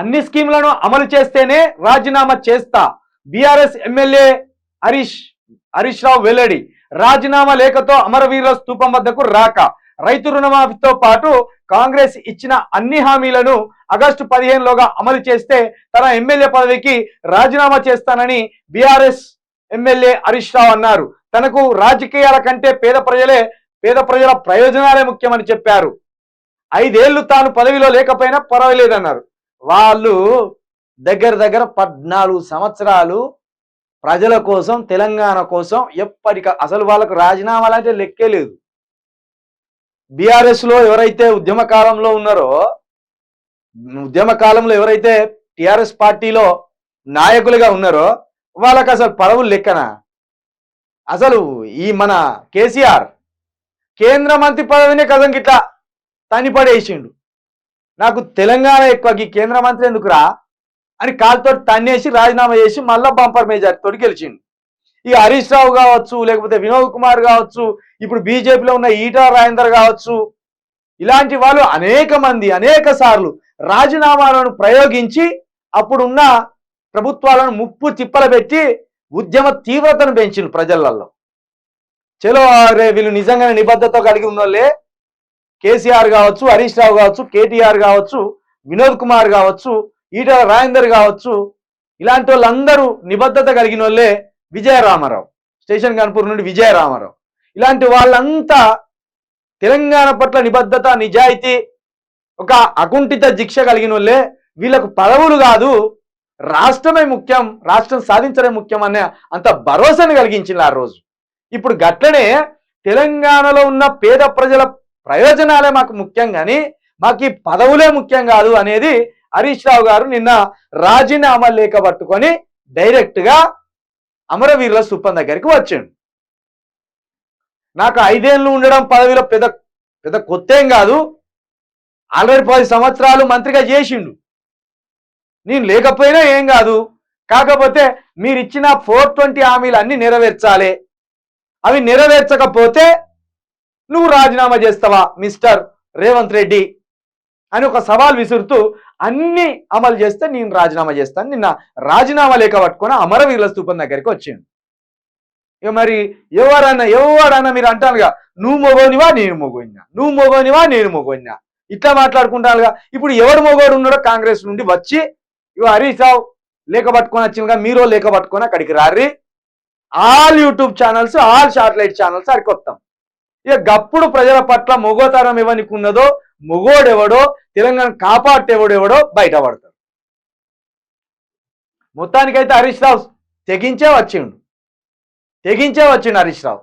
అన్ని స్కీములను అమలు చేస్తేనే రాజీనామా చేస్తా. బీఆర్ఎస్ ఎమ్మెల్యే హరీష్ హరీష్ రావు వెల్లడి. రాజీనామా లేఖతో అమరవీరుల స్తూపం వద్దకు రాక. రైతు రుణమాఫీతో పాటు కాంగ్రెస్ ఇచ్చిన అన్ని హామీలను ఆగస్టు పదిహేనులోగా అమలు చేస్తే తన ఎమ్మెల్యే పదవికి రాజీనామా చేస్తానని బీఆర్ఎస్ ఎమ్మెల్యే హరీష్ రావు అన్నారు. తనకు రాజకీయాల కంటే పేద ప్రజలే పేద ప్రజల ప్రయోజనాలే ముఖ్యమని చెప్పారు. ఐదేళ్ళు తాను పదవిలో లేకపోయినా పర్వాలేదన్నారు. వాళ్ళు దగ్గర దగ్గర పద్నాలుగు సంవత్సరాలు ప్రజల కోసం తెలంగాణ కోసం ఎప్పటిక అసలు వాళ్ళకు రాజీనామాలు అంటే లెక్కే లేదు. బీఆర్ఎస్లో ఎవరైతే ఉద్యమ కాలంలో ఉన్నారో ఉద్యమ కాలంలో ఎవరైతే టిఆర్ఎస్ పార్టీలో నాయకులుగా ఉన్నారో వాళ్ళకి అసలు పడవులు లెక్కన? అసలు ఈ మన కేసీఆర్ కేంద్ర మంత్రి పదవినే కథం గిట్లా తని పడేసిండు నాకు తెలంగాణ ఎక్కువ ఈ కేంద్ర మంత్రి ఎందుకురా? అని కాలుతో తన్నేసి రాజీనామా చేసి మళ్ళా బంపర్ మెజార్టీతో గెలిచిండు. ఈ హరీష్ రావు కావచ్చు లేకపోతే వినోద్ కుమార్ కావచ్చు ఇప్పుడు బీజేపీలో ఉన్న ఈటా రాజేందర్ కావచ్చు ఇలాంటి వాళ్ళు అనేక మంది అనేక సార్లు రాజీనామాలను ప్రయోగించి అప్పుడున్న ప్రభుత్వాలను ముప్పు తిప్పల పెట్టి ఉద్యమ తీవ్రతను పెంచిండు ప్రజలలో. చలో రే వీళ్ళు నిజంగానే నిబద్ధత కలిగి ఉన్నోళ్ళే. కేసీఆర్ కావచ్చు హరీష్ రావు కావచ్చు కేటీఆర్ కావచ్చు వినోద్ కుమార్ కావచ్చు ఈటల రాజేందర్ కావచ్చు ఇలాంటి వాళ్ళందరూ నిబద్ధత కలిగిన వాళ్ళే విజయరామారావు. స్టేషన్ కాన్పూర్ నుండి విజయరామారావు. ఇలాంటి వాళ్ళంతా తెలంగాణ పట్ల నిబద్ధత నిజాయితీ ఒక అకుంఠిత దీక్ష కలిగిన వాళ్ళే. వీళ్ళకు పదవులు కాదు రాష్ట్రమే ముఖ్యం రాష్ట్రం సాధించడమే ముఖ్యం అనే అంత భరోసాను కలిగించింది ఆ రోజు. ఇప్పుడు గట్లనే తెలంగాణలో ఉన్న పేద ప్రజల ప్రయోజనాలే మాకు ముఖ్యం కానీ మాకు ఈ పదవులే ముఖ్యం కాదు అనేది హరీష్ రావు గారు నిన్న రాజీనామా లేఖ పట్టుకొని డైరెక్ట్గా అమరవీరుల స్థూపం దగ్గరికి వచ్చిండు. నాకు ఐదేళ్ళు ఉండడం పదవిలో పెద్ద పెద్ద కొత్త ఏం కాదు. ఆల్రెడీ పది సంవత్సరాలు మంత్రిగా చేసిండు. నేను లేకపోయినా ఏం కాదు. కాకపోతే మీరు ఇచ్చిన ఫోర్ ట్వంటీ హామీలు అన్ని నెరవేర్చాలి. అవి నెరవేర్చకపోతే నువ్వు రాజీనామా చేస్తావా మిస్టర్ రేవంత్ రెడ్డి? అని ఒక సవాల్ విసురుతూ అన్ని అమలు చేస్తే నేను రాజీనామా చేస్తాను. నిన్న రాజీనామా లేఖ పట్టుకొని అమరవీరుల స్థూపం దగ్గరికి వచ్చిండు. ఇక మరి ఎవరన్నా ఎవరన్నా మీరు అంటానుగా నువ్వు మొగోనివా నేను మొగోయినా నువ్వు మొగోనివా నేను మొగోయినా ఇట్లా మాట్లాడుకుంటానుగా. ఇప్పుడు ఎవడు మొగోడు ఉన్నాడో కాంగ్రెస్ నుండి వచ్చి ఇవ హరీష్ రావు లేఖ పట్టుకొని వచ్చినగా మీరు లేక పట్టుకొని అక్కడికి రారి all YouTube channels all satellite channels అక్కడికి వస్తాం ఇక గప్పుడు ప్రజల పట్ల మొగోతనం ఎవరికి ఉన్నదో మొగోడెవడో తెలంగాణ కాపాడేవాడెవడో బయటపడతాడు. మొత్తానికైతే హరీష్ రావు తెగించే వచ్చిండు. తెగించే వచ్చిండు హరీష్ రావు.